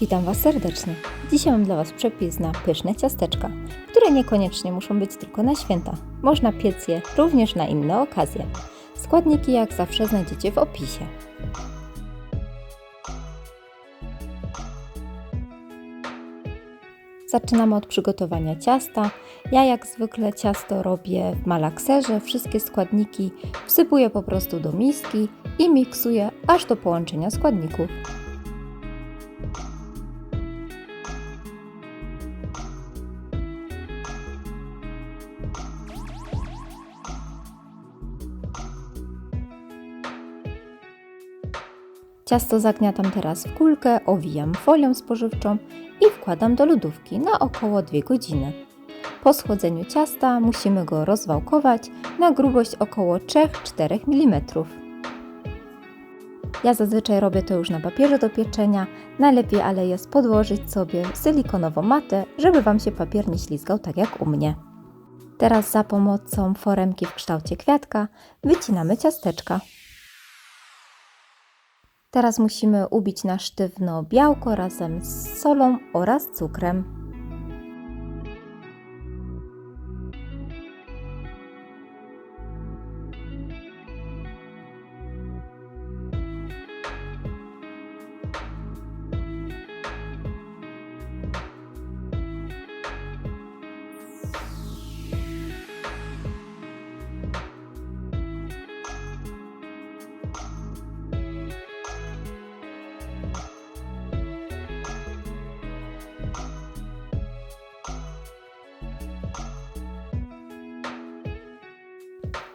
Witam Was serdecznie. Dzisiaj mam dla Was przepis na pyszne ciasteczka, które niekoniecznie muszą być tylko na święta. Można piec je również na inne okazje. Składniki jak zawsze znajdziecie w opisie. Zaczynamy od przygotowania ciasta. Ja jak zwykle ciasto robię w malakserze. Wszystkie składniki wsypuję po prostu do miski i miksuję aż do połączenia składników. Ciasto zagniatam teraz w kulkę, owijam folią spożywczą i wkładam do lodówki na około 2 godziny. Po schłodzeniu ciasta musimy go rozwałkować na grubość około 3-4 mm. Ja zazwyczaj robię to już na papierze do pieczenia, najlepiej ale jest podłożyć sobie silikonową matę, żeby Wam się papier nie ślizgał tak jak u mnie. Teraz za pomocą foremki w kształcie kwiatka wycinamy ciasteczka. Teraz musimy ubić na sztywno białko razem z solą oraz cukrem.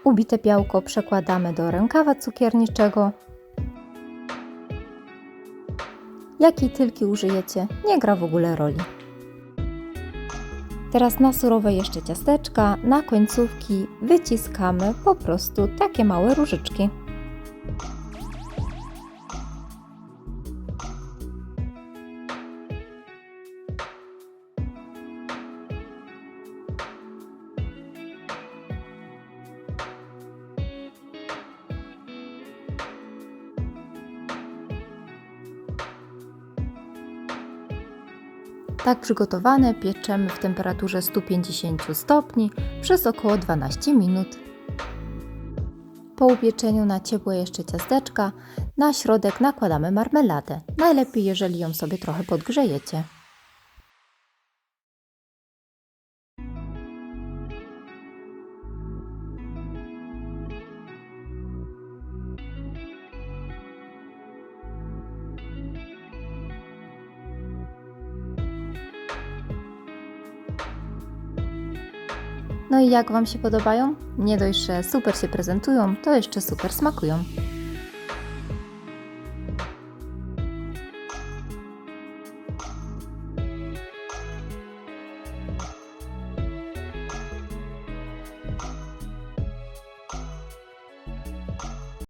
Ubite białko przekładamy do rękawa cukierniczego. Jakiej tylki użyjecie, nie gra w ogóle roli. Teraz na surowe jeszcze ciasteczka, na końcówki wyciskamy po prostu takie małe różyczki. Tak przygotowane pieczemy w temperaturze 150 stopni przez około 12 minut. Po upieczeniu na ciepłe jeszcze ciasteczka, na środek nakładamy marmeladę. Najlepiej, jeżeli ją sobie trochę podgrzejecie. No i jak Wam się podobają? Nie dość, że super się prezentują, to jeszcze super smakują.